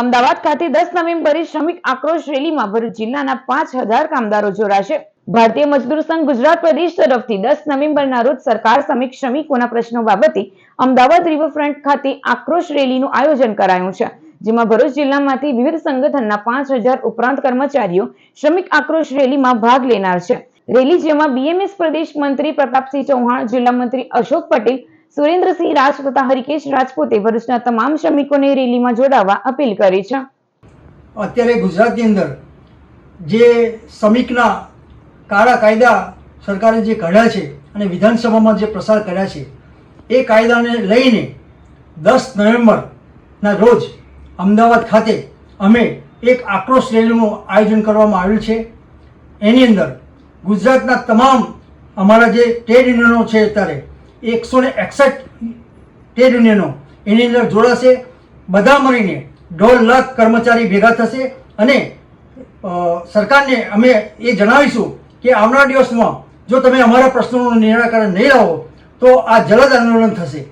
અમદાવાદ ખાતે દસ નવેમ્બરે શ્રમિક આક્રોશ રેલીમાં ભરૂચ જિલ્લાના પાંચ હજાર કામદારો જોડાશે. ભારતીય મજદૂર સંઘ ગુજરાત પ્રદેશ તરફથી દસ નવેમ્બરના રોજ સરકાર સમિત શ્રમિકોના પ્રશ્નો બાબતે અમદાવાદ રિવરફ્રન્ટ ખાતે આક્રોશ રેલીનું આયોજન કરાયું છે, જેમાં ભરૂચ જિલ્લામાંથી વિવિધ સંગઠનના પાંચ હજાર ઉપરાંત કર્મચારીઓ શ્રમિક આક્રોશ રેલીમાં ભાગ લેનાર છે. રેલી જેમાં બીએમએસ પ્રદેશ મંત્રી પ્રતાપસિંહ ચૌહાણ, જિલ્લા મંત્રી અશોક પટેલ સુરેન્દ્રસિંહ રાજ તથા હરિકેશ રાજપૂતે ભરૂચના તમામ શ્રમિકોને રેલીમાં જોડાવા અપીલ કરી છે. અત્યારે ગુજરાતની અંદર જે શ્રમિકના કાળા કાયદા સરકારે જે કાઢ્યા છે અને વિધાનસભામાં જે પ્રસાર કર્યા છે, એ કાયદાને લઈને દસ નવેમ્બરના રોજ અમદાવાદ ખાતે અમે એક આક્રોશ રેલીનું આયોજન કરવામાં આવ્યું છે. એની અંદર ગુજરાતના તમામ અમારા જે ટ્રેડ યુનિયનો છે અત્યારે એકસો ને એકસઠ ટ્રેડ યુનિયનો એની અંદર જોડાશે. બધા મળીને દોઢ લાખ કર્મચારી ભેગા થશે અને સરકારને અમે એ જણાવીશું કે આવનારા દિવસમાં જો તમે અમારા પ્રશ્નોનું નિરાકરણ નહીં લાવો તો આ જલદ આંદોલન થશે.